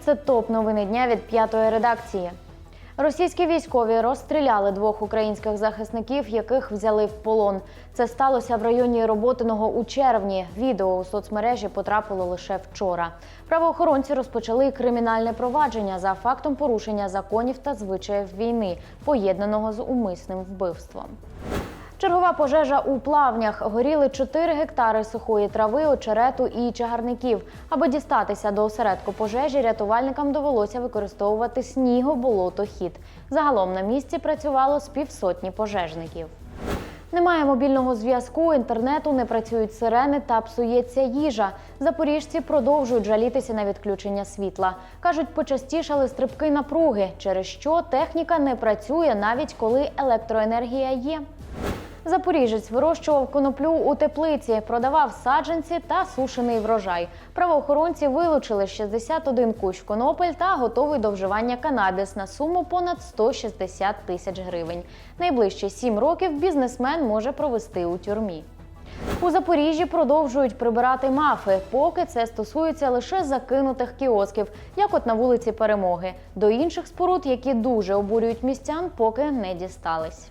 це топ новини дня від п'ятої редакції. Російські військові розстріляли двох українських захисників, яких взяли в полон. Це сталося в районі Роботиного у червні. Відео у соцмережі потрапило лише вчора. Правоохоронці розпочали кримінальне провадження за фактом порушення законів та звичаїв війни, поєднаного з умисним вбивством. Чергова пожежа у плавнях. Горіли 4 гектари сухої трави, очерету і чагарників. Аби дістатися до осередку пожежі, рятувальникам довелося використовувати сніго-болото-хід. Загалом на місці працювало з півсотні пожежників. Немає мобільного зв'язку, інтернету, не працюють сирени та псується їжа. Запоріжці продовжують жалітися на відключення світла. Кажуть, почастішали стрибки напруги, через що техніка не працює навіть коли електроенергія є. Запоріжець вирощував коноплю у теплиці, продавав саджанці та сушений врожай. Правоохоронці вилучили 61 кущ конопель та готовий до вживання канабіс на суму понад 160 тисяч гривень. Найближчі сім років бізнесмен може провести у тюрмі. У Запоріжжі продовжують прибирати мафи, поки це стосується лише закинутих кіосків, як от на вулиці Перемоги. До інших споруд, які дуже обурюють містян, поки не дістались.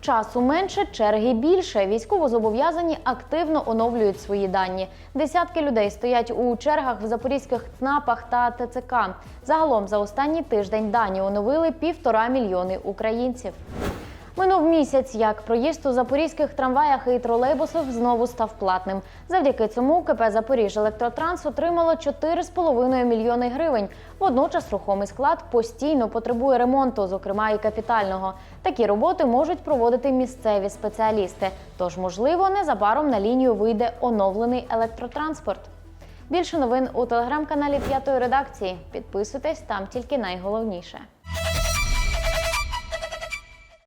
Часу менше, черги більше. Військовозобов'язані активно оновлюють свої дані. Десятки людей стоять у чергах в запорізьких ЦНАПах та ТЦК. Загалом за останній тиждень дані оновили півтора мільйони українців. Минув місяць, як проїзд у запорізьких трамваях і тролейбусах знову став платним. Завдяки цьому КП «Запоріж Електротранс отримало 4,5 мільйони гривень. Водночас рухомий склад постійно потребує ремонту, зокрема і капітального. Такі роботи можуть проводити місцеві спеціалісти. Тож, можливо, незабаром на лінію вийде оновлений електротранспорт. Більше новин у телеграм-каналі П'ятої редакції. Підписуйтесь там тільки найголовніше.